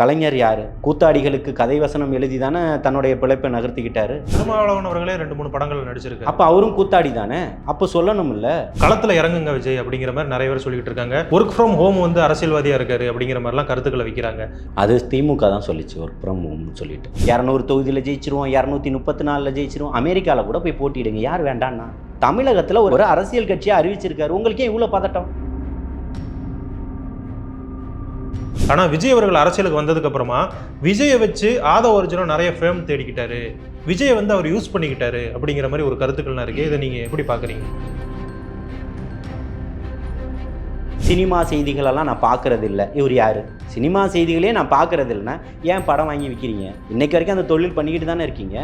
கலைஞர் யார்? கூத்தாடிகளுக்கு கதை வசனம் எழுதி தானே தன்னுடைய பிழைப்பை நகர்த்திக்கிட்டாரு? திருமாவளவன் அவர்களே ரெண்டு மூணு படங்கள் நடிச்சிருக்காரு. அப்போ அவரும் கூத்தாடி தானே அப்போ சொல்லணும்ல. களத்துல இறங்குங்க விஜய் அப்படிங்கிற மாதிரி நிறைய பேர் சொல்லிட்டு இருக்காங்க. ஒர்க் ஃப்ரம் ஹோம் வந்து அரசியல்வாதியா இருக்காரு அப்படிங்கிற மாதிரிலாம் கருத்துக்களை வைக்கிறாங்க. அது திமுக தான் சொல்லிச்சு ஒர்க் ஃப்ரம் ஹோம்னு சொல்லிட்டு. இரநூறு தொகுதியில் ஜெயிச்சிருவோம் இரநூத்தி முப்பத்தி நாலில் ஜெயிச்சிருவோம். அமெரிக்காவில் கூட போய் போட்டியிடுங்க. யார் வேண்டான்னா? தமிழகத்தில் ஒரு அரசியல் கட்சியை அறிவிச்சிருக்காரு. உங்களுக்கு இவ்வளோ பதட்டம்? ஆனால் விஜய் அவர்கள் அரசியலுக்கு வந்ததுக்கப்புறமா விஜயை வச்சு ஆதவ ஒரிஜினல் நிறைய ஃபேம் தேடிக்கிட்டாரு. விஜயை வந்து அவர் யூஸ் பண்ணிக்கிட்டாரு அப்படிங்கிற மாதிரி ஒரு கருத்துக்கள்லாம் இருக்குது இதை நீங்கள் எப்படி பார்க்குறீங்க? சினிமா செய்திகளெல்லாம் நான் பார்க்கறது இல்லை இவர் யார்? சினிமா செய்திகளே நான் பார்க்கறது இல்லைன்னா ஏன் படம் வாங்கி விற்கிறீங்க இன்னைக்கு வரைக்கும் அந்த தொழில் பண்ணிக்கிட்டு தானே இருக்கீங்க?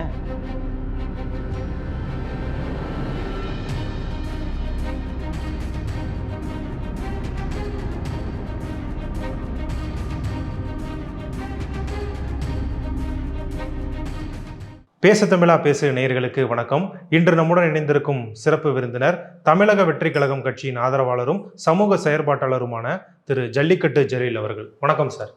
பேச தமிழா பேசு நேயர்களுக்கு வணக்கம். இன்று நம்முடன் இணைந்திருக்கும் சிறப்பு விருந்தினர் தமிழக வெற்றி கழகம் கட்சியின் ஆதரவாளரும் சமூக செயற்பாட்டாளருமான திரு ஜல்லிக்கட்டு ஜலீல் அவர்கள். வணக்கம் சார்.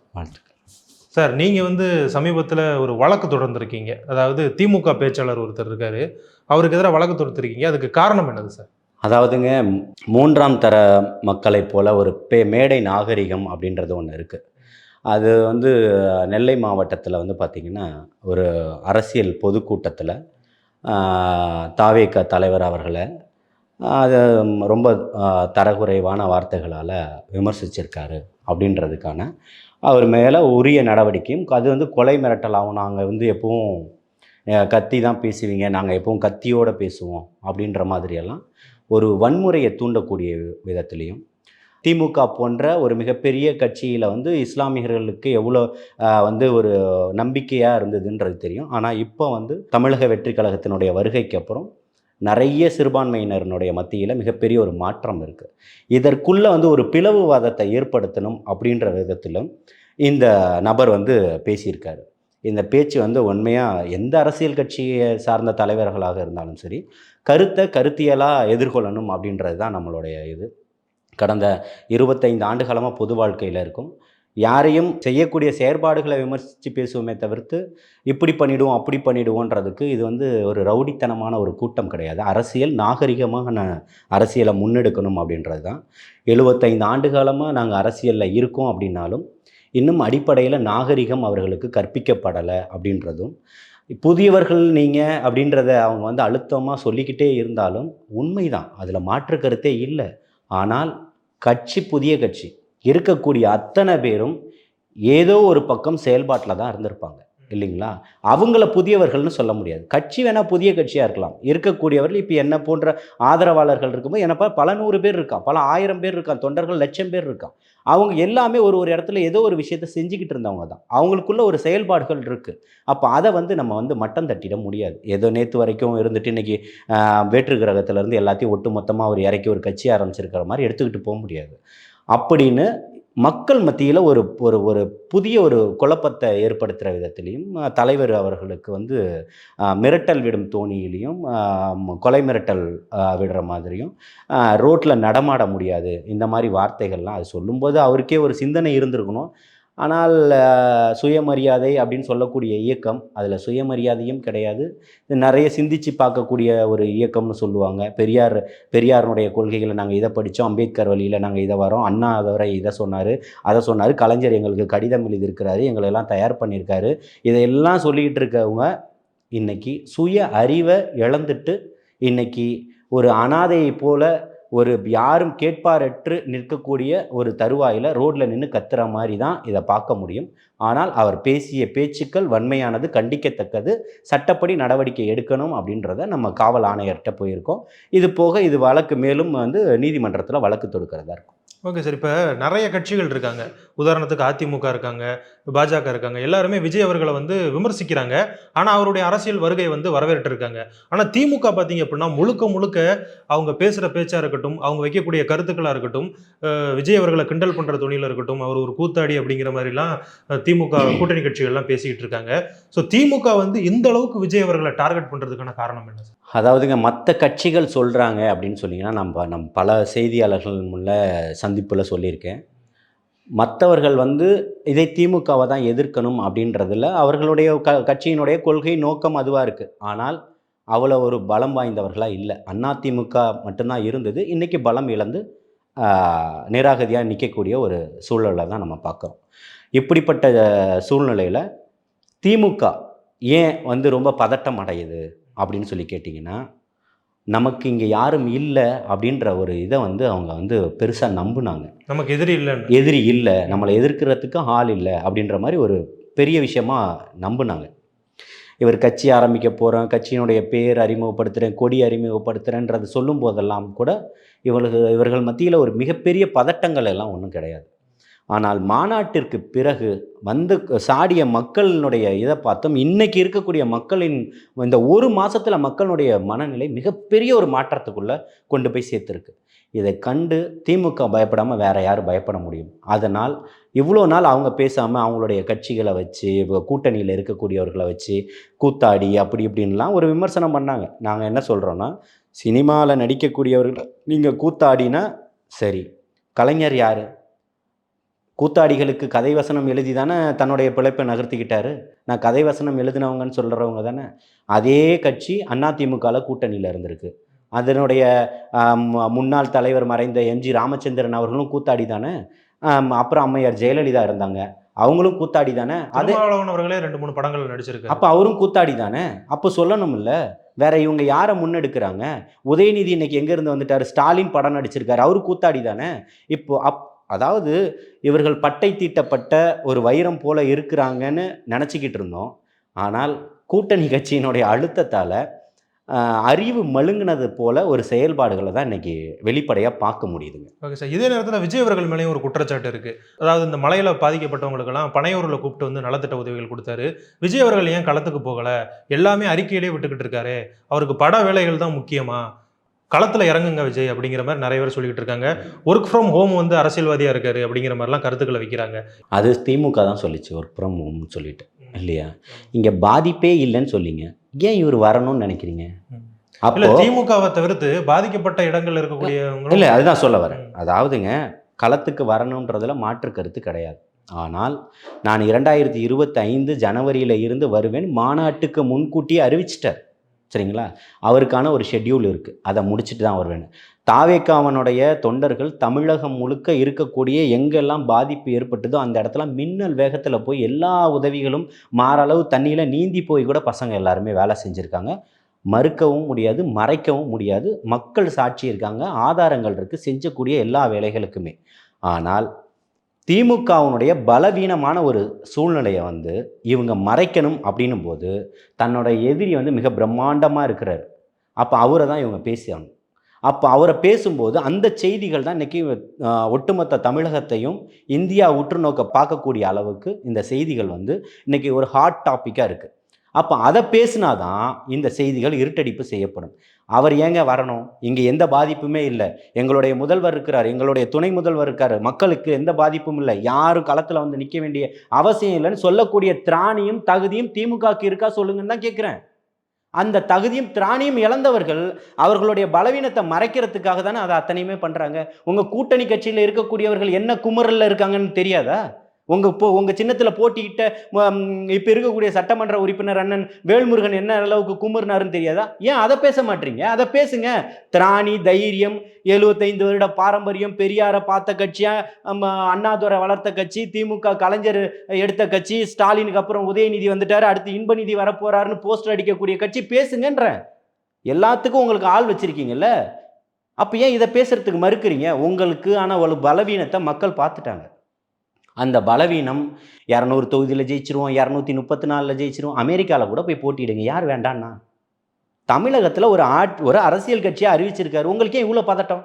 சார் நீங்க வந்து சமீபத்தில் ஒரு வழக்கு தொடர்ந்திருக்கீங்க. அதாவது திமுக பேச்சாளர் ஒருத்தர் இருக்காரு. அவருக்கு எதிராக வழக்கு தொடுத்திருக்கீங்க. அதுக்கு காரணம் என்னது சார்? அதாவதுங்க மூன்றாம் தர மக்களைப் போல ஒரு பே மேடை நாகரிகம் அப்படின்றது ஒன்று இருக்குது அது வந்து நெல்லை மாவட்டத்தில் வந்து பார்த்திங்கன்னா ஒரு அரசியல் பொதுக்கூட்டத்தில் தாவேக தலைவர் அவர்களை அது ரொம்ப தரகுறைவான வார்த்தைகளால் விமர்சிச்சிருக்காரு அப்படின்றதுக்கான அவர் மேலே உரிய நடவடிக்கையும் அது வந்து கொலை மிரட்டலாகவும் நாங்கள் வந்து எப்பவும் கத்தி தான் பேசுவீங்க நாங்கள் எப்பவும் கத்தியோடு பேசுவோம் அப்படின்ற மாதிரியெல்லாம் ஒரு வன்முறையை தூண்டக்கூடிய விதத்துலேயும் திமுக போன்ற ஒரு மிகப்பெரிய கட்சியில் வந்து இஸ்லாமியர்களுக்கு எவ்வளோ வந்து ஒரு நம்பிக்கையாக இருந்ததுன்றது தெரியும். ஆனால் இப்போ வந்து தமிழக வெற்றி கழகத்தினுடைய வருகைக்கு அப்புறம் நிறைய சிறுபான்மையினருடைய மத்தியில் மிகப்பெரிய ஒரு மாற்றம் இருக்குது இதற்குள்ளே வந்து ஒரு பிளவுவாதத்தை ஏற்படுத்தணும் அப்படின்ற விதத்திலும் இந்த நபர் வந்து பேசியிருக்காரு. இந்த பேச்சு வந்து உண்மையாக எந்த அரசியல் கட்சியை சார்ந்த தலைவர்களாக இருந்தாலும் சரி கருத்தை கருத்தியலாக எதிர்கொள்ளணும் அப்படின்றது தான் நம்மளுடைய இது. கடந்த இருபத்தைந்து ஆண்டுகாலமாக பொது வாழ்க்கையில் இருக்கும். யாரையும் செய்யக்கூடிய செயற்பாடுகளை விமர்சித்து பேசுவோமே தவிர்த்து இப்படி பண்ணிடுவோம் அப்படி பண்ணிடுவோன்றதுக்கு இது வந்து ஒரு ரவுடித்தனமான ஒரு கூட்டம் கிடையாது. அரசியல் நாகரிகமாக நான் அரசியலை முன்னெடுக்கணும் அப்படின்றது தான் எழுபத்தைந்து ஆண்டு காலமாக நாங்கள் அரசியலில் இருக்கோம் அப்படின்னாலும் இன்னும் அடிப்படையில் நாகரிகம் அவர்களுக்கு கற்பிக்கப்படலை அப்படின்றதும் புதியவர்கள் நீங்கள் அப்படின்றத அவங்க வந்து அழுத்தமாக சொல்லிக்கிட்டே இருந்தாலும் உண்மைதான். அதில் மாற்று கருத்தே இல்லை. ஆனால் கட்சி புதிய கட்சி. இருக்கக்கூடிய அத்தனை பேரும் ஏதோ ஒரு பக்கம் செயல்பாட்டில் தான் இருந்திருப்பாங்க. இல்லைங்களா? அவங்கள புதியவர்கள்னு சொல்ல முடியாது. கட்சி வேணால் புதிய கட்சியாக இருக்கலாம். இருக்கக்கூடியவர்கள் இப்போ என்ன போன்ற ஆதரவாளர்கள் இருக்கும்போது என்னப்பா பல நூறு பேர் இருக்கான். பல ஆயிரம் பேர் இருக்கான். தொண்டர்கள் லட்சம் பேர் இருக்கான். அவங்க எல்லாமே ஒரு ஒரு இடத்துல ஏதோ ஒரு விஷயத்தை செஞ்சுக்கிட்டு இருந்தவங்க தான். அவங்களுக்குள்ள ஒரு செயல்பாடுகள் இருக்குது அப்போ அதை வந்து நம்ம வந்து மட்டம் தட்டிட முடியாது. ஏதோ நேற்று வரைக்கும் இருந்துட்டு இன்னைக்கு வேற்று கிரகத்திலேருந்து எல்லாத்தையும் ஒட்டு மொத்தமாக ஒரு இறக்கி ஒரு கட்சி ஆரம்பிச்சிருக்கிற மாதிரி எடுத்துக்கிட்டு போக முடியாது. அப்படின்னு மக்கள் மத்தியில் ஒரு ஒரு ஒரு புதிய ஒரு குழப்பத்தை ஏற்படுத்துகிற விதத்திலையும் தலைவர் அவர்களுக்கு வந்து மிரட்டல் விடும் தோணியிலையும் கொலை மிரட்டல் விடுற மாதிரியும் ரோட்டில் நடமாட முடியாது. இந்த மாதிரி வார்த்தைகள்லாம் அது சொல்லும்போது அவருக்கே ஒரு சிந்தனை இருந்திருக்கணும். ஆனால் சுயமரியாதை அப்படின்னு சொல்லக்கூடிய இயக்கம் அதில் சுயமரியாதையும் கிடையாது. நிறைய சிந்திச்சு பார்க்கக்கூடிய ஒரு இயக்கம்னு சொல்லுவாங்க. பெரியார் பெரியாருடைய கொள்கைகளை நாங்கள் இதை படித்தோம் அம்பேத்கர் வழியில் நாங்கள் இதை வரோம் அண்ணா அவரை இதை சொன்னார் அதை சொன்னார். கலைஞர் எங்களுக்கு கடிதம் எழுதியிருக்கிறாரு. எங்களை எல்லாம் தயார் பண்ணியிருக்காரு. இதையெல்லாம் சொல்லிக்கிட்டு இருக்கவங்க இன்றைக்கி சுய அறிவை இழந்துட்டு இன்றைக்கி ஒரு அனாதையை போல ஒரு யாரும் கேட்பாரற்று நிற்கக்கூடிய ஒரு தருவாயில் ரோட்டில் நின்று கத்துற மாதிரி தான் இதை பார்க்க முடியும். ஆனால் அவர் பேசிய பேச்சுக்கள் வன்மையானது கண்டிக்கத்தக்கது சட்டப்படி நடவடிக்கை எடுக்கணும் அப்படின்றத நம்ம காவல் ஆணையர்கிட்ட போயிருக்கோம். இது போக இது வழக்கு மேலும் வந்து நீதிமன்றத்தில் வழக்கு தொடுக்கிறதா இருக்கும். ஓகே சார் இப்போ நிறைய கட்சிகள் இருக்காங்க. உதாரணத்துக்கு அதிமுக இருக்காங்க பாஜக இருக்காங்க. எல்லாருமே விஜய் அவர்களை வந்து விமர்சிக்கிறாங்க. ஆனால் அவருடைய அரசியல் வருகை வந்து வரவேற்று இருக்காங்க ஆனால் திமுக பார்த்தீங்க அப்படின்னா முழுக்க முழுக்க அவங்க பேசுகிற பேச்சாக இருக்கட்டும் அவங்க வைக்கக்கூடிய கருத்துக்களாக இருக்கட்டும் விஜய் அவர்களை கிண்டல் பண்ணுற துணியில் இருக்கட்டும் அவர் ஒரு கூத்தாடி அப்படிங்கிற மாதிரிலாம் திமுக கூட்டணி கட்சிகள்லாம் பேசிக்கிட்டு இருக்காங்க. ஸோ திமுக வந்து இந்த அளவுக்கு விஜய் அவர்களை டார்கெட் பண்ணுறதுக்கான காரணம் என்ன சார்? அதாவதுங்க மற்ற கட்சிகள் சொல்கிறாங்க அப்படின்னு சொன்னீங்கன்னா நம்ம நம் பல செய்தியாளர்கள் முன்ன சந்திப்பில் சொல்லியிருக்கேன். மற்றவர்கள் வந்து இதை திமுகவை தான் எதிர்க்கணும் அப்படின்றதுல அவர்களுடைய க கட்சியினுடைய கொள்கை நோக்கம் அதுவாக இருக்குது ஆனால் அவ்வளோ ஒரு பலம் வாய்ந்தவர்களாக இல்லை. அதிமுக மட்டும்தான் இருந்தது. இன்றைக்கி பலம் இழந்து நிராகதியாக நிற்கக்கூடிய ஒரு சூழலை தான் நம்ம பார்க்குறோம் இப்படிப்பட்ட சூழ்நிலையில் திமுக ஏன் வந்து ரொம்ப பதட்டம் அடையுது அப்படின்னு சொல்லி கேட்டிங்கன்னா நமக்கு இங்கே யாரும் இல்லை அப்படின்ற ஒரு இதை வந்து அவங்க வந்து பெருசாக நம்புனாங்க. நமக்கு எதிரி இல்லைன்னு. எதிரி இல்லை நம்மளை எதிர்க்கிறதுக்கு ஆள் இல்லை அப்படின்ற மாதிரி ஒரு பெரிய விஷயமா நம்புனாங்க. இவர் கட்சி ஆரம்பிக்க போகிறோம் கட்சியினுடைய பேர் அறிமுகப்படுத்துகிறேன் கொடி அறிமுகப்படுத்துகிறேன்றது சொல்லும் போதெல்லாம் கூட இவர்கள் இவர்கள் மத்தியில் ஒரு மிகப்பெரிய பதட்டங்கள் எல்லாம் ஒன்றும் கிடையாது. ஆனால் மாநாட்டிற்கு பிறகு வந்து சாடிய மக்களினுடைய இதை பார்த்தோம். இன்னைக்கு இருக்கக்கூடிய மக்களின் இந்த ஒரு மாதத்தில் மக்களுடைய மனநிலை மிகப்பெரிய ஒரு மாற்றத்துக்குள்ளே கொண்டு போய் சேர்த்துருக்கு. இதை கண்டு திமுக பயப்படாமல் வேற யார் பயப்பட முடியும். அதனால் இவ்வளோ நாள் அவங்க பேசாமல் அவங்களுடைய கட்சிகளை வச்சு கூட்டணியில் இருக்கக்கூடியவர்களை வச்சு கூத்தாடி அப்படி இப்படின்லாம் ஒரு விமர்சனம் பண்ணாங்க. நாங்கள் என்ன சொல்கிறோன்னா சினிமாவில் நடிக்கக்கூடியவர்கள் நீங்கள் கூத்தாடினா சரி. கலைஞர் யார்? கூத்தாடிகளுக்கு கதை வசனம் எழுதி தானே தன்னுடைய பிழைப்பை நகர்த்திக்கிட்டாரு? நான் கதை வசனம் எழுதினவங்கன்னு சொல்கிறவங்க தானே? அதே கட்சி அதிமுகவில் கூட்டணியில் இருந்திருக்கு. அதனுடைய முன்னாள் தலைவர் மறைந்த எம்ஜி ராமச்சந்திரன் அவர்களும் கூத்தாடி தானே? அப்புறம் அம்மையார் ஜெயலலிதா இருந்தாங்க. அவங்களும் கூத்தாடி தானே? அதே அவர்களே ரெண்டு மூணு படங்கள் நடிச்சிருக்காரு. அப்போ அவரும் கூத்தாடி தானே? அப்போ சொல்லணும்ல. வேற இவங்க யாரை முன்னெடுக்கிறாங்க? உதயநிதி இன்னைக்கு எங்கேருந்து வந்துட்டாரு? ஸ்டாலின் படம் நடிச்சிருக்காரு. அவரு கூத்தாடி தானே? இப்போ அப் அதாவது இவர்கள் பட்டை தீட்டப்பட்ட ஒரு வைரம் போல இருக்கிறாங்கன்னு நினச்சிக்கிட்டு இருந்தோம். ஆனால் கூட்டணி கட்சியினுடைய அழுத்தத்தால் அறிவு மழுங்கினது போல ஒரு செயல்பாடுகளை தான் இன்னைக்கு வெளிப்படையாக பார்க்க முடியுதுங்க. Okay sir. இதே நேரத்தில் விஜய் அவர்கள் மேலேயும் ஒரு குற்றச்சாட்டு இருக்குது அதாவது இந்த மலையில் பாதிக்கப்பட்டவங்களுக்கெல்லாம் பனையூரில் கூப்பிட்டு வந்து நலத்திட்ட உதவிகள் கொடுத்தாரு. விஜய் அவர்கள் ஏன் களத்துக்கு போகல? எல்லாமே அறிக்கையிலே விட்டுக்கிட்டு இருக்காரு. அவருக்கு பட வேலைகள் தான் முக்கியமாக களத்துல இறங்குங்க விஜய் அப்படிங்கிற மாதிரி நிறைய பேர் சொல்லிக்கிட்டு இருக்காங்க. ஒர்க் ஃப்ரம் ஹோம் வந்து அரசியல்வாதியா இருக்காரு அப்படிங்கிற மாதிரிலாம் கருத்துக்களை வைக்கிறாங்க. அது திமுக தான் சொல்லிச்சு ஒர்க் ஃப்ரம் ஹோம்னு சொல்லிட்டு. இல்லையா? இங்கே பாதிப்பே இல்லைன்னு சொல்லிங்க. ஏன் இவர் வரணும்னு நினைக்கிறீங்க. அப்போ திமுகவை தவிர்த்து பாதிக்கப்பட்ட இடங்கள்ல இருக்கக்கூடியவங்களும் இல்லை அதுதான் சொல்ல வரேன். அதாவதுங்க களத்துக்கு வரணுன்றதுல மாற்று கருத்து கிடையாது. ஆனால் நான் இரண்டாயிரத்தி இருபத்தி ஐந்து ஜனவரியில் இருந்து வருவேன் மாநாட்டுக்கு முன்கூட்டியே அறிவிச்சிட்டார். சரிங்களா? அவருக்கான ஒரு ஷெட்யூல் இருக்குது அதை முடிச்சுட்டு தான் வருவேன். தாவேக்காவனுடைய தொண்டர்கள் தமிழகம் முழுக்க இருக்கக்கூடிய எங்கெல்லாம் பாதிப்பு ஏற்பட்டதோ அந்த இடத்துல மின்னல் வேகத்தில் போய் எல்லா உதவிகளும் மாறளவு தண்ணியில் நீந்தி போய் கூட பசங்க எல்லாருமே வேலை செஞ்சுருக்காங்க. மறுக்கவும் முடியாது மறைக்கவும் முடியாது. மக்கள் சாட்சி இருக்காங்க ஆதாரங்கள் இருக்குது செஞ்சக்கூடிய எல்லா வேலைகளுக்குமே. ஆனால் திமுகவினுடைய பலவீனமான ஒரு சூழ்நிலையை வந்து இவங்க மறைக்கணும் அப்படின்னும் போது தன்னோட எதிரி வந்து மிக பிரம்மாண்டமாக இருக்கிறார். அப்போ அவரை தான் இவங்க பேசியாகணும். அப்போ அவரை பேசும்போது அந்த செய்திகள் தான் இன்றைக்கி ஒட்டுமொத்த தமிழகத்தையும் இந்தியா உற்று நோக்க பார்க்கக்கூடிய அளவுக்கு இந்த செய்திகள் வந்து இன்றைக்கி ஒரு ஹாட் டாப்பிக்காக இருக்குது அப்போ அதை பேசினாதான் இந்த செய்திகள் இருட்டடிப்பு செய்யப்படும். அவர் ஏங்க வரணும்? இங்கே எந்த பாதிப்புமே இல்லை. எங்களுடைய முதல்வர் இருக்கிறார் எங்களுடைய துணை முதல்வர் இருக்கார். மக்களுக்கு எந்த பாதிப்பும் இல்லை. யாரும் களத்தில் வந்து நிற்க வேண்டிய அவசியம் இல்லைன்னு சொல்லக்கூடிய திராணியும் தகுதியும் திமுகக்கு இருக்கா சொல்லுங்கன்னு தான் கேட்குறேன் அந்த தகுதியும் திராணியும் இழந்தவர்கள் அவர்களுடைய பலவீனத்தை மறைக்கிறதுக்காக தானே அதை அத்தனையுமே பண்ணுறாங்க உங்கள் கூட்டணி கட்சியில் இருக்கக்கூடியவர்கள் என்ன குமரலில் இருக்காங்கன்னு தெரியாதா? உங்கள் இப்போ உங்கள் சின்னத்தில் போட்டியிட்ட இப்போ இருக்கக்கூடிய சட்டமன்ற உறுப்பினர் அண்ணன் வேல்முருகன் என்ன அளவுக்கு குமுறினாருன்னு தெரியாதா? ஏன் அதை பேச மாட்டீங்க? அதை பேசுங்க. திராணி தைரியம் எழுபத்தைந்து வருட பாரம்பரியம் பெரியாரை பார்த்த கட்சியா நம்ம அண்ணாதுரை வளர்த்த கட்சி திமுக கலைஞர் எடுத்த கட்சி ஸ்டாலினுக்கு அப்புறம் உதயநிதி வந்துட்டாரு அடுத்து இன்பநிதி வரப்போறாருன்னு போஸ்டர் அடிக்கக்கூடிய கட்சி பேசுங்கன்றேன். எல்லாத்துக்கும் உங்களுக்கு ஆள் வச்சிருக்கீங்கல்ல? அப்போ ஏன் இதை பேசுறதுக்கு மறுக்கிறீங்க? உங்களுக்கு ஆனால் ஒரு பலவீனத்தை மக்கள் பார்த்துட்டாங்க. அந்த பலவீனம் இரநூறு தொகுதியில் ஜெயிச்சிருவோம் இரநூத்தி முப்பத்தி நாலில் ஜெயிச்சிருவோம் அமெரிக்காவில் கூட போய் போட்டியிடுங்க. யார் வேண்டான்னா? தமிழகத்தில் ஒரு ஆட் ஒரு அரசியல் கட்சியை அறிவிச்சிருக்காரு. உங்களுக்கே இவ்வளோ பதட்டம்.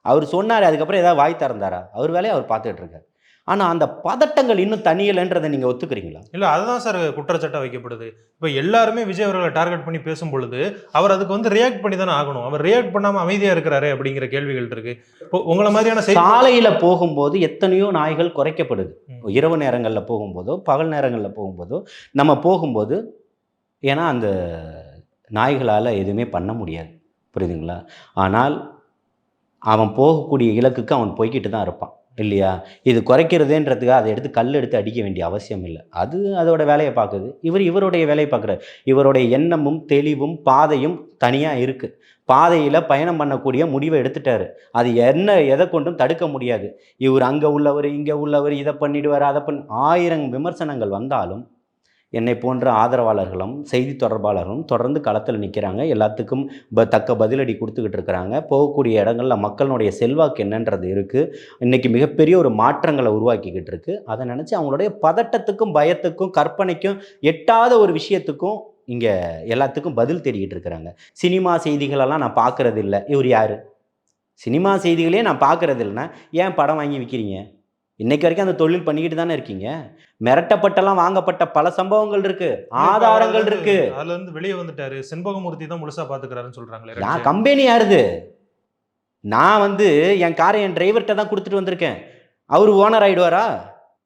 அவர் சொன்னார் அதுக்கப்புறம் ஏதாவது வாய் திறந்தாரா? அவர் வேலையை அவர் பார்த்துட்டு இருக்கார். ஆனால் அந்த பதட்டங்கள் இன்னும் தனியலைன்றதை நீங்கள் ஒத்துக்கிறீங்களா? இல்ல அதுதான் சார் குற்றச்சாட்டா வைக்கப்படுது. இப்போ எல்லாருமே விஜய் அவர்களை டார்கெட் பண்ணி பேசும் பொழுது அவர் அதுக்கு வந்து ரியாக்ட் பண்ணி தானே ஆகணும். அவர் ரியாக்ட் பண்ணாம அமைதியா இருக்கிறாரு அப்படிங்கிற கேள்விகள் இருக்கு. இப்போ உங்களை மாதிரியான சாலையில் போகும்போது எத்தனையோ நாய்கள் குறைக்கப்படுது. இரவு நேரங்களில் போகும்போதோ பகல் நேரங்களில் போகும்போதோ நம்ம போகும்போது ஏன்னா அந்த நாய்களால் எதுவுமே பண்ண முடியாது. புரியுதுங்களா? ஆனால் அவன் போகக்கூடிய இலக்குக்கு அவன் போய்கிட்டு தான் இருப்பான். இல்லையா? இது குறைக்கிறதுன்றதுக்காக அதை எடுத்து கல் எடுத்து அடிக்க வேண்டிய அவசியம் இல்லை. அது அதோட வேலையை பார்க்குது. இவர் இவருடைய வேலையை பார்க்குறாரு. இவருடைய எண்ணமும் தெளிவும் பாதையும் தனியாக இருக்குது பாதையில் பயணம் பண்ணக்கூடிய முடிவை எடுத்துட்டாரு. அது என்ன எதை கொண்டும் தடுக்க முடியாது. இவர் அங்கே உள்ளவர் இங்கே உள்ளவர் இதை பண்ணிடுவார் அதை பண்ணி ஆயிரம் விமர்சனங்கள் வந்தாலும் என்னை போன்ற ஆதரவாளர்களும் செய்தி தொடர்பாளர்களும் தொடர்ந்து களத்தில் நிற்கிறாங்க எல்லாத்துக்கும் ப தக்க பதிலடி கொடுத்துக்கிட்டு இருக்கிறாங்க. போகக்கூடிய இடங்களில் மக்களுடைய செல்வாக்கு என்னன்றது இருக்குது இன்றைக்கி மிகப்பெரிய ஒரு மாற்றங்களை உருவாக்கிக்கிட்டு இருக்குது அதை நினச்சி அவங்களுடைய பதட்டத்துக்கும் பயத்துக்கும் கற்பனைக்கும் எட்டாத ஒரு விஷயத்துக்கும் இங்கே எல்லாத்துக்கும் பதில் தேடிக்கிட்டு இருக்கிறாங்க. சினிமா செய்திகளெல்லாம் நான் பார்க்குறது இல்லை இவர் யார்? சினிமா செய்திகளே நான் பார்க்குறது இல்லைன்னா ஏன் படம் வாங்கி விற்கிறீங்க இன்னைக்கு வரைக்கும் அந்த தொழில் பண்ணிக்கிட்டு தானே இருக்கீங்க? மிரட்டப்பட்டெல்லாம் வாங்கப்பட்ட பல சம்பவங்கள் இருக்கு. ஆதாரங்கள் இருக்கு. அதுல இருந்து வெளியே வந்துட்டாரு. செண்பகமூர்த்தி தான் முழுசா பாத்துக்கிறாருன்னு சொல்றாங்களே நான். கம்பெனி யாருது? நான் வந்து என் காரை என் டிரைவர்கிட்ட தான் கொடுத்துட்டு வந்திருக்கேன். அவர் ஓனர் ஆயிடுவாரா?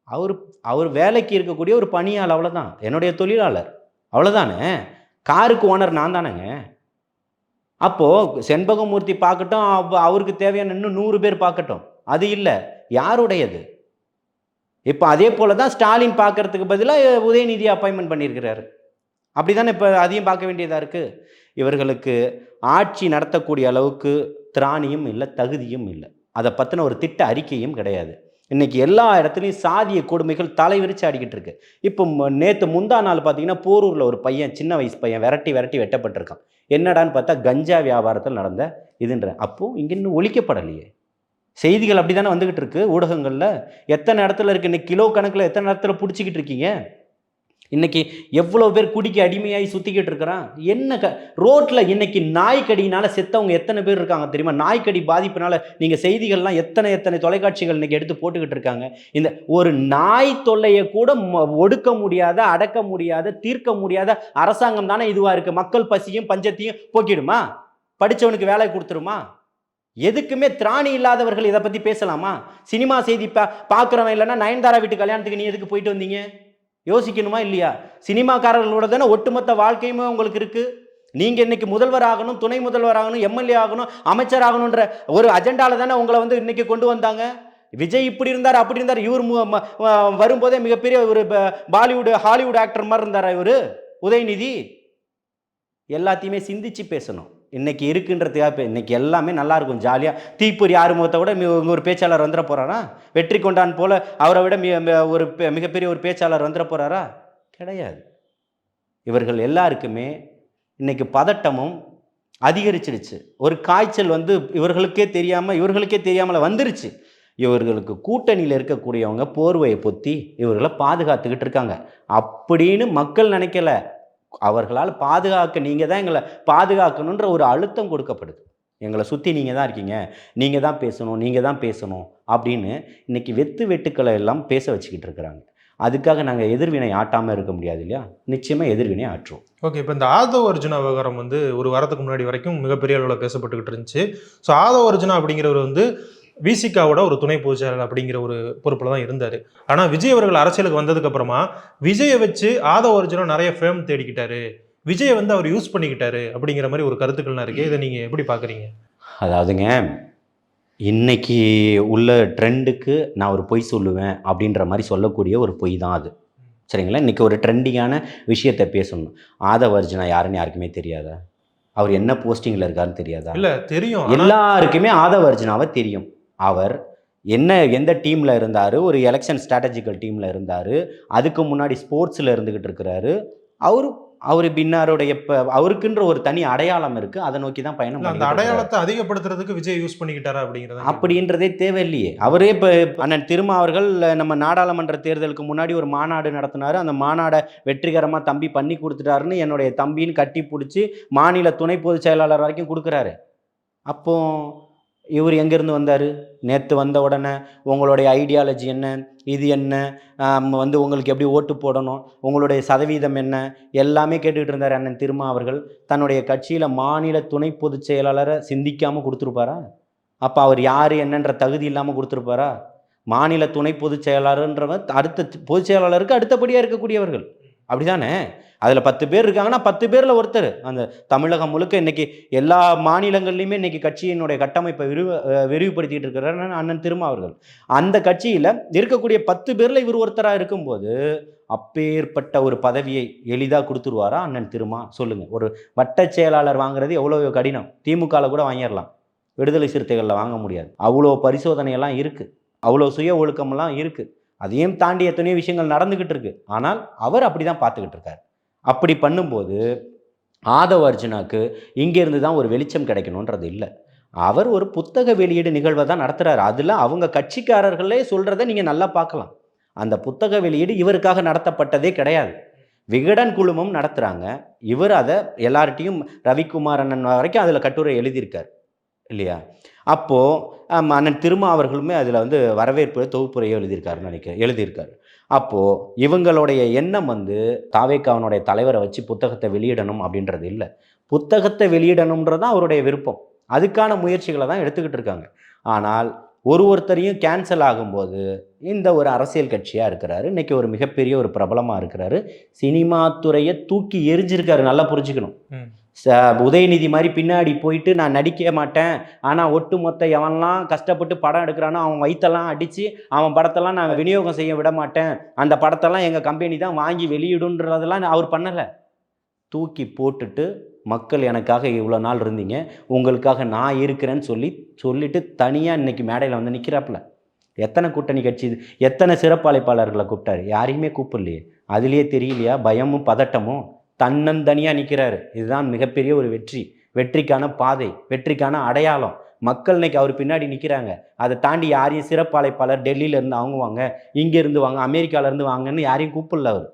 அவர் அவர் வேலைக்கு இருக்கக்கூடிய ஒரு பணியாள் அவ்வளோதான் என்னுடைய தொழிலாளர். அவ்வளோதானே காருக்கு ஓனர் நான் தானேங்க. அப்போது செண்பகமூர்த்தி பார்க்கட்டும் அவ- அவருக்கு தேவையான இன்னும் நூறு பேர் பார்க்கட்டும். அது இல்லை. யாருடையது? இப்போ அதே போல தான் ஸ்டாலின் பார்க்கறதுக்கு பதிலாக உதயநிதி அப்பாயின்மெண்ட் பண்ணியிருக்கிறாரு. அப்படி தானே இப்போ அதையும் பார்க்க வேண்டியதாக இருக்குது இவர்களுக்கு ஆட்சி நடத்தக்கூடிய அளவுக்கு திராணியும் இல்லை தகுதியும் இல்லை. அதை பற்றின ஒரு திட்ட அறிக்கையும் கிடையாது. இன்றைக்கி எல்லா இடத்துலையும் சாதிய கொடுமைகள் தலை விரிச்சு ஆடிக்கிட்டு இருக்கு. இப்போ நேற்று முந்தா நாள் பார்த்தீங்கன்னா போரூரில் ஒரு பையன் சின்ன வயசு பையன் விரட்டி விரட்டி வெட்டப்பட்டிருக்கான். என்னடான்னு பார்த்தா கஞ்சா வியாபாரத்தில் நடந்த இதுன்ற. அப்போது இங்கே இன்னும் ஒழிக்கப்படலையே. செய்திகள் அப்படி தானே வந்துகிட்டு இருக்கு ஊடகங்களில். எத்தனை இடத்துல இருக்கு? இன்னைக்கு கிலோ கணக்கில் எத்தனை இடத்துல பிடிச்சிக்கிட்டு இருக்கீங்க? இன்னைக்கு எவ்வளோ பேர் குடிக்க அடிமையாகி சுற்றிக்கிட்டு இருக்கிறான்? என்ன க ரோட்டில் இன்னைக்கு நாய்க்கடினால செத்தவங்க எத்தனை பேர் இருக்காங்க தெரியுமா? நாய்க்கடி பாதிப்பினால் நீங்கள் செய்திகள்லாம் எத்தனை எத்தனை தொலைக்காட்சிகள் இன்னைக்கு எடுத்து போட்டுக்கிட்டு இருக்காங்க? இந்த ஒரு நாய் தொல்லையை கூட ம- ஒடுக்க முடியாத அடக்க முடியாத தீர்க்க முடியாத அரசாங்கம் தானே இதுவாக இருக்குது மக்கள் பசியும் பஞ்சத்தையும் போக்கிடுமா? படித்தவனுக்கு வேலை கொடுத்துருமா? எதுக்குமே திராணி இல்லாதவர்கள் இதை பற்றி பேசலாமா? சினிமா செய்தி பா பார்க்குறவன் இல்லைன்னா நயன்தாரா வீட்டு கல்யாணத்துக்கு நீ எதுக்கு போயிட்டு வந்தீங்க? யோசிக்கணுமா இல்லையா? சினிமாக்காரர்களோட தானே ஒட்டுமொத்த வாழ்க்கையுமே உங்களுக்கு இருக்குது நீங்கள் இன்னைக்கு முதல்வர் ஆகணும் துணை முதல்வர் ஆகணும் எம்எல்ஏ ஆகணும் அமைச்சர் ஆகணுன்ற ஒரு அஜெண்டாவில் தானே உங்களை வந்து இன்னைக்கு கொண்டு வந்தாங்க. விஜய் இப்படி இருந்தார் அப்படி இருந்தார் இவர் வரும்போதே மிகப்பெரிய ஒரு பாலிவுட் ஹாலிவுட் ஆக்டர் மாதிரி இருந்தாரா இவர்? உதயநிதி? எல்லாத்தையுமே சிந்திச்சு பேசணும். இன்னைக்கு இருக்குன்ற இப்போ இன்னைக்கு எல்லாமே நல்லா இருக்கும் ஜாலியாக தீப்பொறி ஆறுமுகத்தை விட இங்க ஒரு பேச்சாளர் வந்துட போறாரா? வெற்றி கொண்டான் போல அவரை விட ஒரு மிகப்பெரிய ஒரு பேச்சாளர் வந்துட போறாரா? கிடையாது. இவர்கள் எல்லாருக்குமே இன்னைக்கு பதட்டமும் அதிகரிச்சிடுச்சு ஒரு காய்ச்சல் வந்து இவர்களுக்கே தெரியாமல் இவர்களுக்கே தெரியாமல் வந்துருச்சு. இவர்களுக்கு கூட்டணியில் இருக்கக்கூடியவங்க போர்வையை பொத்தி இவர்களை பாதுகாத்துக்கிட்டு இருக்காங்க. அப்படின்னு மக்கள் நினைக்கல. அவர்களால் பாதுகாக்க நீங்கள் தான் எங்களை பாதுகாக்கணுன்ற ஒரு அழுத்தம் கொடுக்கப்படுது. எங்களை சுற்றி நீங்கள் தான் இருக்கீங்க. நீங்கள் தான் பேசணும் நீங்கள் தான் பேசணும் அப்படின்னு இன்னைக்கு வெத்து வெட்டுக்களை எல்லாம் பேச வச்சுக்கிட்டு இருக்கிறாங்க. அதுக்காக நாங்கள் எதிர்வினை ஆட்டாமல் இருக்க முடியாது இல்லையா? நிச்சயமாக எதிர்வினை ஆற்றுவோம். ஓகே இப்போ இந்த ஆதவ அர்ஜுனா விவகாரம் வந்து ஒரு வாரத்துக்கு முன்னாடி வரைக்கும் மிகப்பெரிய அளவில் பேசப்பட்டுக்கிட்டு இருந்துச்சு. ஸோ ஆதவ அர்ஜுனா அப்படிங்கிறவர் வந்து விசிகாவோட ஒரு துணை பொதுச் செயலாளர் அப்படிங்கிற ஒரு பொறுப்பில் தான் இருந்தார். ஆனால் விஜய் அவர்கள் அரசியலுக்கு வந்ததுக்கு அப்புறமா விஜயை வச்சு ஆதவ அர்ஜுனா நிறைய ஃபேம் தேடிக்கிட்டாரு. விஜயை வந்து அவர் யூஸ் பண்ணிக்கிட்டாரு அப்படிங்கிற மாதிரி ஒரு கருத்துக்கள்லாம் இருக்கு. இதை நீங்கள் எப்படி பார்க்குறீங்க? அதாவதுங்க இன்னைக்கு உள்ள ட்ரெண்டுக்கு நான் ஒரு பொய் சொல்லுவேன் அப்படின்ற மாதிரி சொல்லக்கூடிய ஒரு பொய் தான் அது. சரிங்களா? இன்னைக்கு ஒரு ட்ரெண்டிங்கான விஷயத்தை பேசணும். ஆதவர்ஜுனா யாருன்னு யாருக்குமே தெரியாதா? அவர் என்ன போஸ்டிங்கில் இருக்காருன்னு தெரியாதா? இல்லை தெரியும். எல்லாருக்குமே ஆதவர்ஜுனாவை தெரியும். அவர் என்ன எந்த டீமில் இருந்தார் ஒரு எலெக்ஷன் ஸ்ட்ராட்டஜிக்கல் டீமில் இருந்தார் அதுக்கு முன்னாடி ஸ்போர்ட்ஸில் இருந்துக்கிட்டு இருக்கிறாரு. அவர் அவர் பின்னாருடைய இப்போ அவருக்குன்ற ஒரு தனி அடையாளம் இருக்குது அதை நோக்கி தான் பயணம் அந்த. அடையாளத்தை அதிகப்படுத்துறதுக்கு விஜய் யூஸ் பண்ணிக்கிட்டாரா அப்படிங்கிறத அப்படின்றதே தேவையில்லையே. அவரே இப்போ அண்ணன் திருமா அவர்கள் நம்ம நாடாளுமன்ற தேர்தலுக்கு முன்னாடி ஒரு மாநாடு நடத்தினாரு. அந்த மாநாடை வெற்றிகரமாக தம்பி பண்ணி கொடுத்துட்டாருன்னு என்னுடைய தம்பின்னு கட்டி பிடிச்சி மாநில துணை பொதுச் செயலாளர் வரைக்கும் கொடுக்குறாரு. அப்போ இவர் எங்கேருந்து வந்தார்? நேற்று வந்த உடனே உங்களுடைய ஐடியாலஜி என்ன? இது என்ன? வந்து உங்களுக்கு எப்படி ஓட்டு போடணும்? உங்களுடைய சதவீதம் என்ன? எல்லாமே கேட்டுக்கிட்டு இருந்தார் அண்ணன் திருமா அவர்கள். தன்னுடைய கட்சியில் மாநில துணை பொதுச் செயலாளரை சிந்திக்காமல் கொடுத்துருப்பாரா? அப்போ அவர் யார் என்னன்ற தகுதி இல்லாமல் கொடுத்துருப்பாரா? மாநில துணை பொதுச் செயலாளர்ன்றவன் அடுத்த பொதுச் செயலாளருக்கு அடுத்தபடியாக இருக்கக்கூடியவர்கள். அப்படி தானே அதில் பத்து பேர் இருக்காங்கன்னா பத்து பேரில் ஒருத்தர். அந்த தமிழகம் முழுக்க இன்னைக்கு எல்லா மாநிலங்கள்லையுமே இன்னைக்கு கட்சியினுடைய கட்டமைப்பை விரிவு விரிவுபடுத்திகிட்டு இருக்கிறார் அண்ணன் திருமாவர்கள் அந்த கட்சியில் இருக்கக்கூடிய பத்து பேரில் இவர் ஒருத்தராக இருக்கும்போது அப்பேற்பட்ட ஒரு பதவியை எளிதாக கொடுத்துருவாரா அண்ணன் திருமா? சொல்லுங்கள் ஒரு வட்ட செயலாளர் வாங்குறது எவ்வளோ கடினம்? திமுகவில் கூட வாங்கிடலாம். விடுதலை சிறுத்தைகளில் வாங்க முடியாது. அவ்வளோ பரிசோதனையெல்லாம் இருக்குது அவ்வளோ சுய ஒழுக்கமெல்லாம் இருக்குது அதையும் தாண்டி எத்தனையோ விஷயங்கள் நடந்துக்கிட்டு இருக்கு. ஆனால் அவர் அப்படி தான் பார்த்துக்கிட்டு இருக்கார். அப்படி பண்ணும்போது ஆதவ அர்ஜுனாக்கு இங்கேருந்து தான் ஒரு வெளிச்சம் கிடைக்கணுன்றது இல்லை. அவர் ஒரு புத்தக வெளியீடு நிகழ்வை தான் நடத்துகிறார் அதில் அவங்க கட்சிக்காரர்களே சொல்கிறத நீங்கள் நல்லா பார்க்கலாம். அந்த புத்தக வெளியீடு இவருக்காக நடத்தப்பட்டதே கிடையாது. விகடன் குழுமம் நடத்துகிறாங்க இவர் அதை எல்லார்ட்டையும் ரவிக்குமார் அண்ணன் வரைக்கும் அதில் கட்டுரை எழுதியிருக்கார். இல்லையா? அப்போது அண்ணன் திருமா அவர்களுமே அதில் வந்து வரவேற்பு தொகுப்புரையோ எழுதியிருக்காருன்னு நினைக்கிறேன் எழுதியிருக்காரு. அப்போது இவங்களுடைய எண்ணம் வந்து தாவேக்காவனுடைய தலைவரை வச்சு புத்தகத்தை வெளியிடணும் அப்படின்றது இல்லை. புத்தகத்தை வெளியிடணுன்றது தான் அவருடைய விருப்பம். அதுக்கான முயற்சிகளை தான் எடுத்துக்கிட்டு இருக்காங்க. ஆனால் ஒரு ஒருத்தரையும் கேன்சல் ஆகும்போது இந்த ஒரு அரசியல் கட்சியாக இருக்கிறாரு. இன்றைக்கி ஒரு மிகப்பெரிய ஒரு பிரபலமாக இருக்கிறாரு. சினிமா துறையை தூக்கி எரிஞ்சிருக்காரு நல்லா புரிஞ்சுக்கணும். உதயநிதி மாதிரி பின்னாடி போயிட்டு நான் நடிக்க மாட்டேன். ஆனால் ஒட்டு மொத்த எவன்லாம் கஷ்டப்பட்டு படம் எடுக்கிறானோ அவன் வயிற்றெல்லாம் அடித்து அவன் படத்தெல்லாம் நான் விநியோகம் செய்ய விட மாட்டேன். அந்த படத்தெல்லாம் எங்கள் கம்பெனி தான் வாங்கி வெளியிடுன்றதெல்லாம் அவர் பண்ணலை. தூக்கி போட்டுட்டு மக்கள் எனக்காக இவ்வளோ நாள் இருந்தீங்க. உங்களுக்காக நான் இருக்கிறேன்னு சொல்லி சொல்லிட்டு தனியாக இன்னைக்கு மேடையில் வந்து நிற்கிறாப்புல எத்தனை கூட்டணி கட்சி எத்தனை சிறப்பு அழைப்பாளர்களை கூப்பிட்டாரு? யாரையுமே கூப்பிடலையே. அதுலேயே தெரியலையா? பயமும் பதட்டமும்? தன்னந்தனியாக நிற்கிறாரு இதுதான் மிகப்பெரிய ஒரு வெற்றி. வெற்றிக்கான பாதை வெற்றிக்கான அடையாளம். மக்கள் இன்னைக்கு அவர் பின்னாடி நிற்கிறாங்க அதை தாண்டி யாரையும் சிறப்பு அழைப்பாளர் டெல்லியில இருந்து அவங்க வாங்க இங்கேருந்து வாங்க அமெரிக்காவிலேருந்து வாங்கன்னு யாரையும் கூப்பிடல அவர்.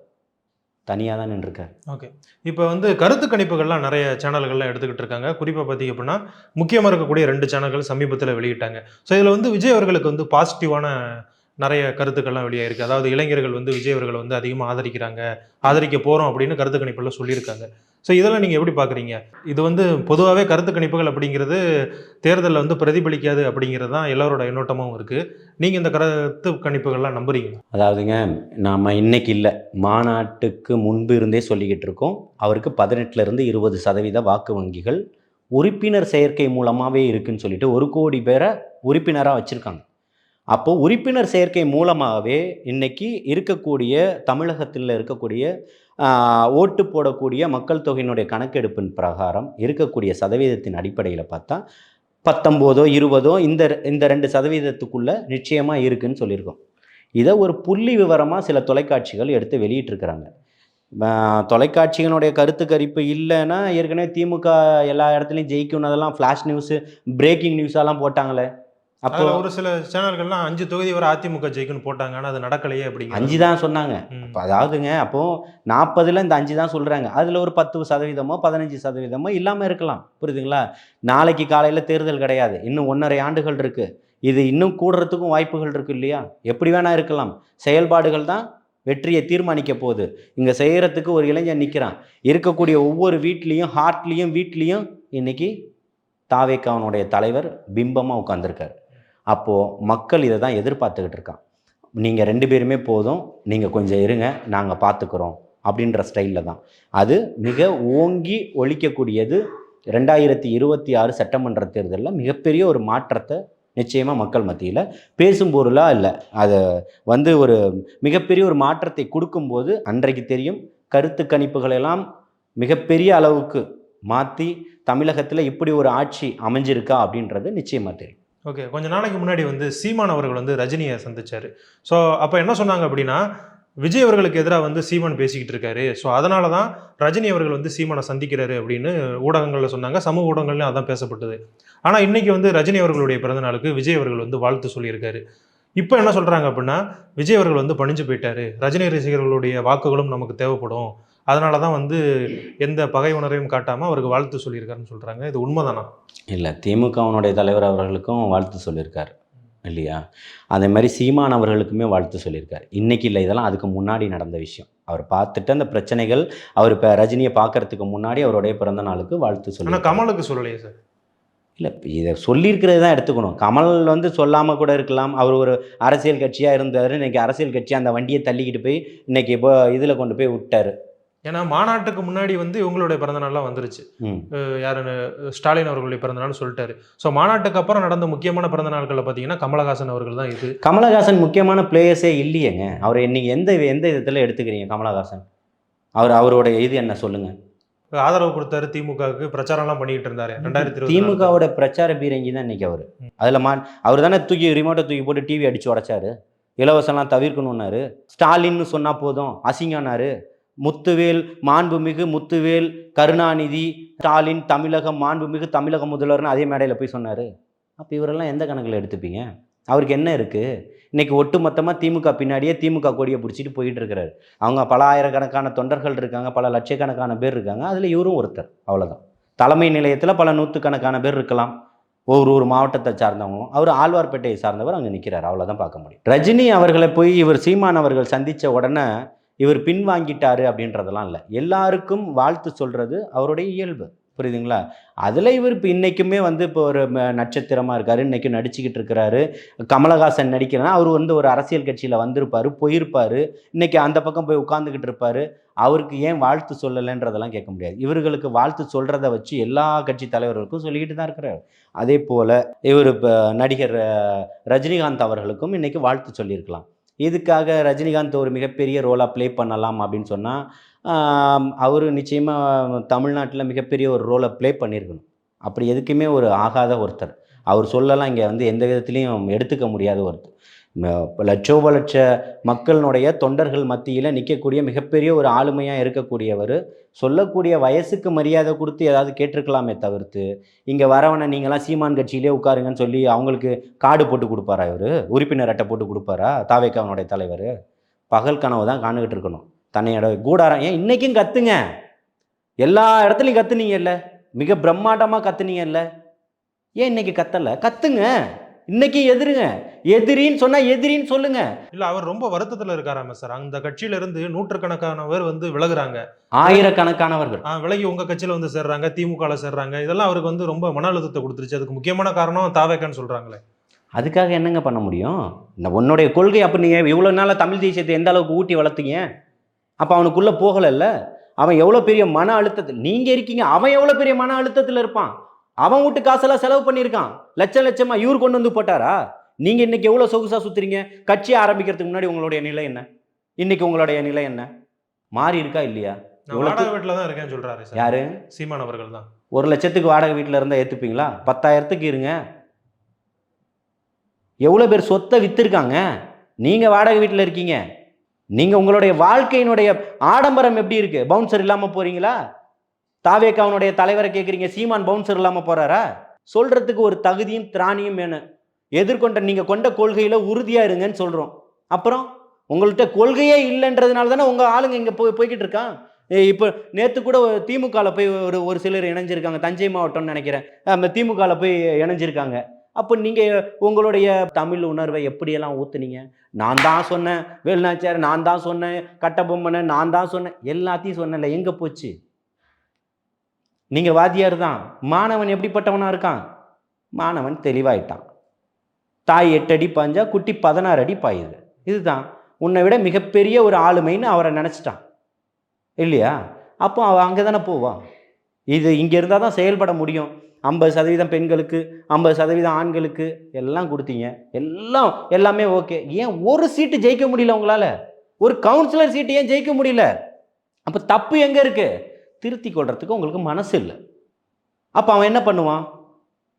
தனியாக தான் நின்றுருக்காரு. ஓகே. இப்போ வந்து கருத்து கணிப்புகள்லாம் நிறைய சேனல்கள்லாம் எடுத்துக்கிட்டு இருக்காங்க. குறிப்பாக பார்த்தீங்க அப்படின்னா முக்கியமாக இருக்கக்கூடிய ரெண்டு சேனல்கள் சமீபத்தில் வெளியிட்டாங்க. ஸோ இதில் வந்து விஜய் அவர்களுக்கு வந்து பாசிட்டிவான நிறைய கருத்துக்கள்லாம் வெளியாயிருக்கு அதாவது இளைஞர்கள் வந்து விஜய் அவர்களை வந்து அதிகமாக ஆதரிக்கிறாங்க. ஆதரிக்க போகிறோம் அப்படின்னு கருத்து கணிப்பெல்லாம் சொல்லியிருக்காங்க. ஸோ இதெல்லாம் நீங்கள் எப்படி பார்க்குறீங்க இது வந்து பொதுவாகவே கருத்து கணிப்புகள் அப்படிங்கிறது தேர்தலில் வந்து பிரதிபலிக்காது அப்படிங்கிறது தான் எல்லாரோட எண்ணோட்டமாகவும் இருக்குது நீங்கள் இந்த கருத்து கணிப்புகள்லாம் நம்புறீங்க? அதாவதுங்க நாம் இன்னைக்கு இல்லை. மாநாட்டுக்கு முன்பு இருந்தே சொல்லிக்கிட்டு இருக்கோம். அவருக்கு பதினெட்டுலேருந்து இருபது சதவீத வாக்கு வங்கிகள் உறுப்பினர் செயற்கை மூலமாகவே இருக்குன்னு சொல்லிட்டு ஒரு கோடி பேரை உறுப்பினராக வச்சுருக்காங்க. அப்போது உறுப்பினர் சேர்க்கை மூலமாகவே இன்னைக்கு இருக்கக்கூடிய தமிழகத்தில் இருக்கக்கூடிய ஓட்டு போடக்கூடிய மக்கள் தொகையினுடைய கணக்கெடுப்பின் பிரகாரம் இருக்கக்கூடிய சதவீதத்தின் அடிப்படையில் பார்த்தா பத்தொம்போதோ இருபதோ இந்த இந்த ரெண்டு சதவீதத்துக்குள்ளே நிச்சயமாக இருக்குதுன்னு சொல்லியிருக்கோம். இதை ஒரு புள்ளி விவரமாக சில தொலைக்காட்சிகள் எடுத்து வெளியிட்டிருக்கிறாங்க. தொலைக்காட்சிகளுடைய கருத்து கரிப்பு இல்லைன்னா ஏற்கனவே திமுக எல்லா இடத்துலையும் ஜெயிக்கும்னதெல்லாம் ஃப்ளாஷ் நியூஸு பிரேக்கிங் நியூஸாலாம் போட்டாங்களே. அப்போ ஒரு சில சேனல்கள்லாம் அஞ்சு தொகுதி வரை அதிமுக ஜெயிக்குன்னு போட்டாங்க. ஆனால் அது நடக்கலையே அப்படிங்க அஞ்சு தான் சொன்னாங்க. அப்போ அதாவதுங்க அப்போது நாற்பதில் இந்த அஞ்சு தான் சொல்கிறாங்க அதில் ஒரு பத்து சதவீதமோ பதினஞ்சு சதவீதமோ இல்லாமல் இருக்கலாம். புரியுதுங்களா? நாளைக்கு காலையில் தேர்தல் கிடையாது. இன்னும் ஒன்றரை ஆண்டுகள் இருக்குது இது இன்னும் கூடுறதுக்கும் வாய்ப்புகள் இருக்கு இல்லையா? எப்படி வேணா இருக்கலாம். செயல்பாடுகள் தான் வெற்றியை தீர்மானிக்க போகுது. இங்கே செய்கிறதுக்கு ஒரு இளைஞன் நிற்கிறான் இருக்கக்கூடிய ஒவ்வொரு வீட்லேயும் ஹார்ட்லேயும் வீட்லேயும் இன்னைக்கு தாவேக்காவனுடைய தலைவர் பிம்பமாக உட்காந்துருக்காரு அப்போது மக்கள் இதை தான் எதிர்பார்த்துக்கிட்டு இருக்கான் நீங்கள் ரெண்டு பேருமே போதும் நீங்கள் கொஞ்சம் இருங்க நாங்கள் பார்த்துக்குறோம் அப்படின்ற ஸ்டைலில் தான். அது மிக ஓங்கி ஒழிக்கக்கூடியது ரெண்டாயிரத்தி இருபத்தி ஆறு சட்டமன்ற தேர்தலில் மிகப்பெரிய ஒரு மாற்றத்தை நிச்சயமாக மக்கள் மத்தியில். பேசும் பொருளாக இல்லை. அதை வந்து ஒரு மிகப்பெரிய ஒரு மாற்றத்தை கொடுக்கும்போது அன்றைக்கு தெரியும் கருத்து கணிப்புகளெல்லாம் மிகப்பெரிய அளவுக்கு மாற்றி தமிழகத்தில் இப்படி ஒரு ஆட்சி அமைஞ்சிருக்கா அப்படின்றது நிச்சயமாக தெரியும். ஓகே கொஞ்ச நாளைக்கு முன்னாடி வந்து சீமான் அவர்கள் வந்து ரஜினியை சந்திச்சார். ஸோ அப்போ என்ன சொன்னாங்க அப்படின்னா விஜய் அவர்களுக்கு எதிராக வந்து சீமான் பேசிக்கிட்டு இருக்காரு. ஸோ அதனால தான் ரஜினி அவர்கள் வந்து சீமானை சந்திக்கிறாரு அப்படின்னு ஊடகங்களில் சொன்னாங்க. சமூக ஊடகங்கள்லையும் அதான் பேசப்பட்டது. ஆனால் இன்னைக்கு வந்து ரஜினி அவர்களுடைய பிறந்தநாளுக்கு விஜய் அவர்கள் வந்து வாழ்த்து சொல்லியிருக்காரு. இப்போ என்ன சொல்கிறாங்க அப்படின்னா விஜய் அவர்கள் வந்து பணிஞ்சு போயிட்டாரு. ரஜினி ரசிகர்களுடைய வாக்குகளும் நமக்கு தேவைப்படும். அதனால தான் வந்து எந்த பகை உணர்வையும் காட்டாமல் அவருக்கு வாழ்த்து சொல்லியிருக்காருன்னு சொல்கிறாங்க இது உண்மைதானா? இல்லை திமுகவினுடைய தலைவர் அவர்களுக்கும் வாழ்த்து சொல்லியிருக்கார் இல்லையா? அதே மாதிரி சீமான் அவர்களுக்குமே வாழ்த்து சொல்லியிருக்கார். இன்னைக்கு இல்லை இதெல்லாம் அதுக்கு முன்னாடி நடந்த விஷயம். அவர் பார்த்துட்டு அந்த பிரச்சனைகள் அவர் இப்போ ரஜினியை பார்க்கறதுக்கு முன்னாடி அவருடைய பிறந்த நாளுக்கு வாழ்த்து சொல்லி கமலுக்கு சொல்லலையே சார். இல்லை இதை சொல்லியிருக்கிறது தான் எடுத்துக்கணும். கமல் வந்து சொல்லாமல் கூட இருக்கலாம். அவர் ஒரு அரசியல் கட்சியாக இருந்தார். இன்னைக்கு அரசியல் கட்சி அந்த வண்டியை தள்ளிக்கிட்டு போய் இன்னைக்கு இப்போ இதில் கொண்டு போய் விட்டார். ஏன்னா மாநாட்டுக்கு முன்னாடி வந்து இவங்களுடைய பிறந்தநாள்லாம் வந்துருச்சு. யாருன்னு ஸ்டாலின் அவர்களுடைய பிறந்தநாள்னு சொல்லிட்டாரு. ஸோ மாநாட்டுக்கு அப்புறம் நடந்த முக்கியமான பிறந்த நாட்களில் பார்த்தீங்கன்னா கமலஹாசன் அவர்கள் தான் இது. கமலஹாசன் முக்கியமான பிளேயர்ஸே இல்லையேங்க. அவர் நீங்கள் எந்த எந்த விதத்தில் எடுத்துக்கிறீங்க கமலஹாசன்? அவர் அவருடைய இது என்ன சொல்லுங்க. ஆதரவு கொடுத்தாரு திமுகவுக்கு பிரச்சாரம்லாம் பண்ணிட்டு இருந்தாரு ரெண்டாயிரத்தி திமுகவோட பிரச்சார பீரங்கி தான் இன்னைக்கு அவர். அதில் மா அவர் தானே தூக்கி ரிமோட்டை தூக்கி போட்டு டிவி அடிச்சு உடைச்சாரு. இலவசம்லாம் தவிர்க்கணும்னாரு. ஸ்டாலின்னு சொன்னா போதும் அசிங்கனாரு முத்துவேல் மாண்புமிகு முத்துவேல் கருணாநிதி ஸ்டாலின் தமிழகம் மாண்புமிகு தமிழக முதல்வர்னு அதே மேடையில் போய் சொன்னார். அப்போ இவரெல்லாம் எந்த கணக்கில் எடுத்துப்பீங்க? அவருக்கு என்ன இருக்குது இன்றைக்கி ஒட்டுமொத்தமாக திமுக பின்னாடியே திமுக கொடியை பிடிச்சிட்டு போயிட்டு இருக்கிறாரு. அவங்க பல ஆயிரக்கணக்கான தொண்டர்கள் இருக்காங்க பல லட்சக்கணக்கான பேர் இருக்காங்க. அதில் இவரும் ஒருத்தர் அவ்வளோதான் தலைமை நிலையத்தில் பல நூற்றுக்கணக்கான பேர் இருக்கலாம். ஒவ்வொரு ஒரு மாவட்டத்தை சார்ந்தவங்களும். அவர் ஆழ்வார்பேட்டையை சார்ந்தவர் அங்கே நிற்கிறார் அவ்வளோதான் பார்க்க முடியும். ரஜினி அவர்களை போய் இவர் சீமான் அவர்கள் சந்தித்த உடனே இவர் பின்வாங்கிட்டாரு அப்படின்றதெல்லாம் இல்லை. எல்லாருக்கும் வாழ்த்து சொல்கிறது அவருடைய இயல்பு. புரியுதுங்களா? அதில் இவர் இப்போ இன்றைக்குமே வந்து இப்போ ஒரு நட்சத்திரமாக இருக்கார். இருக்காரு நடிச்சுக்கிட்டு இருக்கிறாரு. கமலஹாசன் நடிக்கிறனா அவர் வந்து ஒரு அரசியல் கட்சியில் வந்திருப்பார் போயிருப்பார். இன்றைக்கி அந்த பக்கம் போய் உட்காந்துக்கிட்டு இருப்பார். அவருக்கு ஏன் வாழ்த்து சொல்லலைன்றதெல்லாம் கேட்க முடியாது. இவர்களுக்கு வாழ்த்து சொல்கிறத வச்சு எல்லா கட்சி தலைவர்களுக்கும் சொல்லிக்கிட்டு தான் இருக்கிறார். அதே போல் இவர் இப்போ நடிகர் ரஜினிகாந்த் அவர்களுக்கும் இன்றைக்கி வாழ்த்து சொல்லியிருக்கலாம். இதுக்காக ரஜினிகாந்த் ஒரு மிகப்பெரிய ரோலாக ப்ளே பண்ணலாம் அப்படின்னு சொன்னால் அவர் நிச்சயமாக தமிழ்நாட்டில் மிகப்பெரிய ஒரு ரோலை ப்ளே பண்ணியிருக்கணும் அப்படி எதுக்குமே ஒரு ஆகாத ஒருத்தர். அவர் சொல்லலாம் இங்கே வந்து எந்த விதத்துலேயும் எடுத்துக்க முடியாத ஒருத்தர். லட்சோப லட்ச மக்களினுடைய தொண்டர்கள் மத்தியில் நிற்கக்கூடிய மிகப்பெரிய ஒரு ஆளுமையாக இருக்கக்கூடியவர். சொல்லக்கூடிய வயசுக்கு மரியாதை கொடுத்து ஏதாவது கேட்டிருக்கலாமே தவிர்த்து இங்கே வரவனை நீங்களாம் சீமான் கட்சியிலே உட்காருங்கன்னு சொல்லி அவங்களுக்கு கார்டு போட்டு கொடுப்பாரா இவர்? உறுப்பினர் அட்டை போட்டு கொடுப்பாரா? தாவேக்காவனுடைய தலைவர்? பகல் கனவு தான் காணுகிட்டு இருக்கணும். தன்னையோட கூடாரம் ஏன் இன்றைக்கும் கத்துங்க? எல்லா இடத்துலையும் கத்துனீங்கல்ல? மிக பிரம்மாண்டமாக கத்துனீங்கல்ல? ஏன் இன்னைக்கு கத்தலை? கத்துங்க. இன்னைக்கு எதிருங்க. எதிரின்னு சொன்னால் எதிரின்னு சொல்லுங்க. இல்ல அவர் ரொம்ப வருத்தத்துல இருக்காராம சார். அந்த கட்சியில இருந்து நூற்றுக்கணக்கானவர் வந்து விலகுறாங்க. ஆயிரக்கணக்கானவர்கள். விலகி உங்க கட்சியில வந்து சேர்றாங்க திமுகல சேர்றாங்க. இதெல்லாம் அவருக்கு வந்து ரொம்ப மன அழுத்தத்தை கொடுத்துருச்சு. அதுக்கு முக்கியமான காரணம் தாவேக்கான்னு சொல்றாங்களே. அதுக்காக என்னங்க பண்ண முடியும்? இந்த உன்னுடைய கொள்கை அப்போ நீங்கள் இவ்வளோ நாளாக தமிழ் தேசியத்தை எந்த அளவுக்கு ஊட்டி வளர்த்தீங்க? அப்போ அவனுக்குள்ளே போகலைல்ல அவன் எவ்வளோ பெரிய மன அழுத்தத்தில் நீங்கள் இருக்கீங்க. அவன் எவ்வளோ பெரிய மன அழுத்தத்தில் இருப்பான்? அவன் வீட்டு காசெல்லாம் செலவு பண்ணியிருக்கான். லட்சம் லட்சமா இவர் கொண்டு வந்து போட்டாரா? நீங்கள் இன்னைக்கு எவ்வளோ சொகுசாக சுற்றுறீங்க கட்சி ஆரம்பிக்கிறதுக்கு முன்னாடி உங்களுடைய நிலை என்ன? இன்னைக்கு உங்களுடைய நிலை என்ன? மாறி இருக்கா இல்லையா? வாடகை வீட்டுல தான் இருக்கேன்னு சொல்றாரு சார். யாரு? சீமான் அவர்கள் தான். ஒரு லட்சத்துக்கு வாடகை வீட்டில் இருந்தால் ஏற்றுப்பீங்களா பத்தாயிரத்துக்கு இருங்க. எவ்வளோ பேர் சொத்தை விற்றுருக்காங்க நீங்கள் வாடகை வீட்டில் இருக்கீங்க. நீங்கள் உங்களுடைய வாழ்க்கையினுடைய ஆடம்பரம் எப்படி இருக்கு? பவுன்சர் இல்லாமல் போறீங்களா? தாவேக்காவனுடைய தலைவரை கேட்குறீங்க சீமான் பவுன்சர் இல்லாமல் போறாரா? சொல்றதுக்கு ஒரு தகுதியும் திராணியும் வேணும். எதிர்கொண்ட நீங்கள் கொண்ட கொள்கையில் உறுதியாக இருங்கன்னு சொல்கிறோம் அப்புறம் உங்கள்கிட்ட கொள்கையே இல்லைன்றதுனால தானே உங்கள் ஆளுங்க இங்கே போய் போய்கிட்டு இருக்கான்? இப்போ நேற்று கூட திமுகவில் போய் ஒரு ஒரு சிலர் இணைஞ்சிருக்காங்க தஞ்சை மாவட்டம்னு நினைக்கிறேன். அந்த திமுகவில் போய் இணைஞ்சிருக்காங்க. அப்போ நீங்கள் உங்களுடைய தமிழ் உணர்வை எப்படியெல்லாம் ஊற்றுனீங்க நான் தான் சொன்னேன் வேலுநாச்சியார் நான் தான் சொன்னேன் கட்டபொம்மனை நான் தான் சொன்னேன் எல்லாத்தையும் சொன்னேன்ல எங்கே போச்சு? நீங்கள் வாத்தியார் தான் மாணவன் எப்படிப்பட்டவனாக இருக்கான்? மாணவன் தெளிவாயிட்டான். தாய் எட்டு அடி பாஞ்சா குட்டி பதினாறு அடி பாயுது. இதுதான். உன்னை விட மிகப்பெரிய ஒரு ஆளுமைன்னு அவரை நினச்சிட்டான். இல்லையா? அப்போ அவன் அங்கே தானே போவான். இது இங்கே இருந்தால் தான் செயல்பட முடியும். ஐம்பது சதவீதம் பெண்களுக்கு ஐம்பது சதவீதம் ஆண்களுக்கு எல்லாம் கொடுத்தீங்க. எல்லாம் எல்லாமே ஓகே. ஏன் ஒரு சீட்டு ஜெயிக்க முடியல உங்களால்? ஒரு கவுன்சிலர் சீட்டு ஏன் ஜெயிக்க முடியல? அப்போ தப்பு எங்கே இருக்குது திருத்தி கொள்றதுக்கு உங்களுக்கு மனசு இல்லை. அப்போ அவன் என்ன பண்ணுவான்?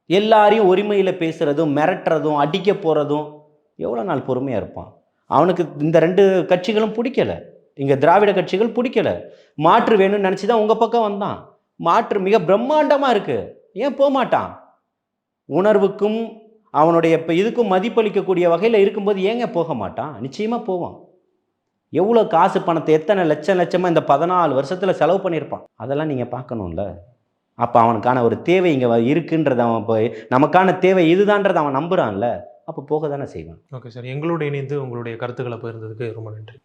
எல்லாரையும் ஒருமையில் பேசுகிறதும் மிரட்டுறதும் அடிக்க போகிறதும் எவ்வளோ நாள் பொறுமையாக இருப்பான்? அவனுக்கு இந்த ரெண்டு கட்சிகளும் பிடிக்கல. இங்கே திராவிட கட்சிகள் பிடிக்கல. மாற்று வேணும்னு நினச்சி தான் உங்கள் பக்கம் வந்தான். மாற்று மிக பிரம்மாண்டமாக இருக்குது ஏன் போக மாட்டான் உணர்வுக்கும் அவனுடைய இப்போ இதுக்கும் மதிப்பளிக்கக்கூடிய வகையில் இருக்கும்போது ஏங்க போக மாட்டான்? நிச்சயமாக போவான். எவ்வளோ காசு பணத்தை எத்தனை லட்சம் லட்சமாக இந்த பதினாலு வருஷத்தில் செலவு பண்ணியிருப்பான்? அதெல்லாம் நீங்கள் பார்க்கணும்ல. அப்போ அவனுக்கான ஒரு தேவை இங்கே இருக்குன்றத அவன் இப்போ நமக்கான தேவை இதுதான்றதை அவன் நம்புகிறான்ல அப்போ போக தானே செய்வான். ஓகே சார் எங்களோட இணைந்து உங்களுடைய கருத்துக்களை பகிர்ந்ததுக்கு ரொம்ப நன்றி.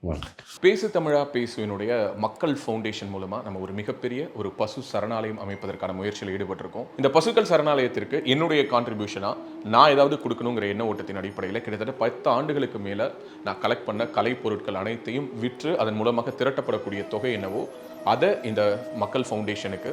பேசு தமிழா பேசுவினுடைய மக்கள் ஃபவுண்டேஷன் மூலமா நம்ம ஒரு மிகப்பெரிய ஒரு பசு சரணாலயம் அமைப்பதற்கான முயற்சியில் ஈடுபட்டிருக்கோம். இந்த பசுக்கள் சரணாலயத்திற்கு என்னுடைய கான்ட்ரிபியூஷனா நான் ஏதாவது கொடுக்கணுங்கிற எண்ண ஓட்டத்தின் அடிப்படையில் கிட்டத்தட்ட பத்து ஆண்டுகளுக்கு மேல நான் கலெக்ட் பண்ண கலை பொருட்கள் அனைத்தையும் விற்று அதன் மூலமாக திரட்டப்படக்கூடிய தொகை என்னவோ அதை இந்த மக்கள் ஃபவுண்டேஷனுக்கு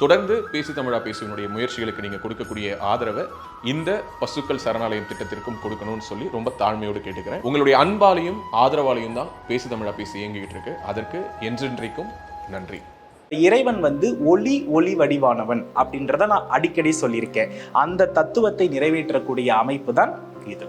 தொடர்ந்து பேசி தமிழா பேசுவனுடைய முயற்சிகளுக்கு நீங்கள் கொடுக்கக்கூடிய ஆதரவை இந்த பசுக்கள் சரணாலயம் திட்டத்திற்கும் கொடுக்கணும்னு சொல்லி ரொம்ப தாழ்மையோடு கேட்டுக்கிறேன். உங்களுடைய அன்பாலையும் ஆதரவாலையும் தான் பேசி தமிழா பேசி இயங்கிக்கிட்டு இருக்கு. அதற்கு என்றென்றைக்கும் நன்றி. இறைவன் வந்து ஒளி ஒளி வடிவானவன் அப்படின்றத நான் அடிக்கடி சொல்லியிருக்கேன். அந்த தத்துவத்தை நிறைவேற்றக்கூடிய அமைப்பு தான் இது.